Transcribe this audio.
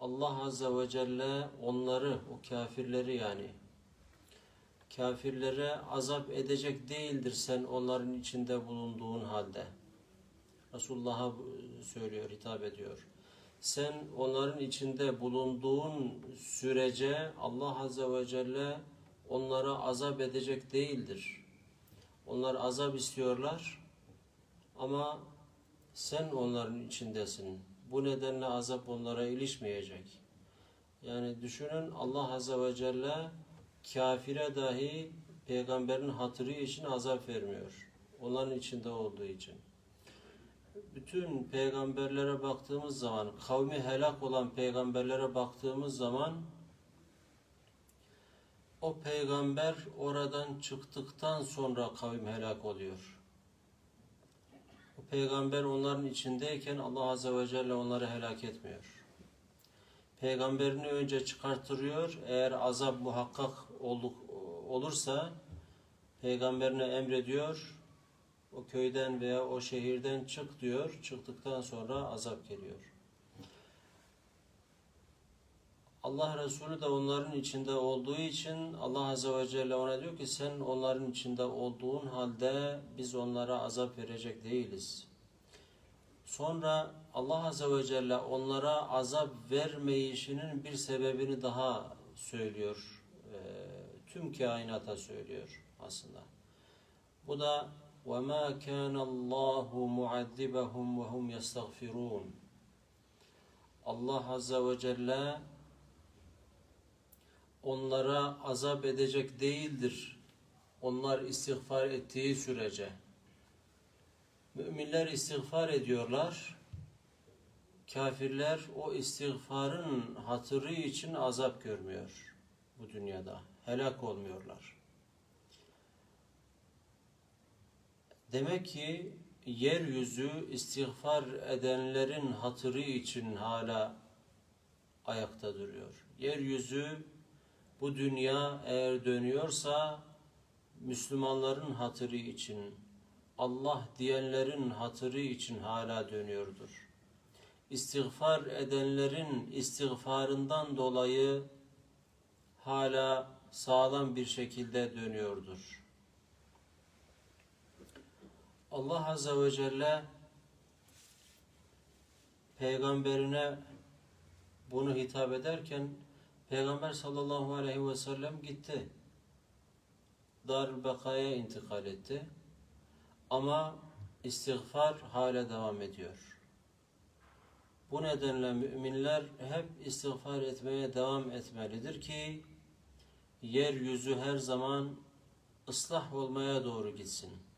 Allah Azze ve Celle onları, o kafirleri yani, kafirlere azap edecek değildir sen onların içinde bulunduğun halde. Resulullah'a söylüyor, hitap ediyor. Sen onların içinde bulunduğun sürece Allah Azze ve Celle onlara azap edecek değildir. Onlar azap istiyorlar ama sen onların içindesin. Bu nedenle azap onlara ilişmeyecek. Yani düşünün Allah Azze ve Celle kafire dahi peygamberin hatırı için azap vermiyor. Onların içinde olduğu için. Bütün peygamberlere baktığımız zaman, kavmi helak olan peygamberlere baktığımız zaman o peygamber oradan çıktıktan sonra kavim helak oluyor. O peygamber onların içindeyken Allah Azze ve Celle onları helak etmiyor. Peygamberini önce çıkartırıyor. Eğer azap muhakkak olduk, olursa peygamberine emrediyor. O köyden veya o şehirden çık diyor. Çıktıktan sonra azap geliyor. Allah Resulü de onların içinde olduğu için Allah Azze ve Celle ona diyor ki sen onların içinde olduğun halde biz onlara azap verecek değiliz. Sonra Allah Azze ve Celle onlara azap vermeyişinin bir sebebini daha söylüyor. E, tüm kainata söylüyor aslında. Bu da وَمَا كَانَ اللّٰهُ مُعَذِّبَهُمْ وَهُمْ يَسْتَغْفِرُونَ Allah Azze ve Celle onlara azap edecek değildir. Onlar istiğfar ettiği sürece. Müminler istiğfar ediyorlar. Kafirler o istiğfarın hatırı için azap görmüyor bu dünyada. Helak olmuyorlar. Demek ki yeryüzü istiğfar edenlerin hatırı için hala ayakta duruyor. Yeryüzü bu dünya eğer dönüyorsa Müslümanların hatırı için, Allah diyenlerin hatırı için hala dönüyordur. İstiğfar edenlerin istiğfarından dolayı hala sağlam bir şekilde dönüyordur. Allah Azze ve Celle peygamberine bunu hitap ederken Peygamber sallallahu aleyhi ve sellem gitti. Darül Beka'ya intikal etti. Ama istiğfar hala devam ediyor. Bu nedenle müminler hep istiğfar etmeye devam etmelidir ki yeryüzü her zaman ıslah olmaya doğru gitsin.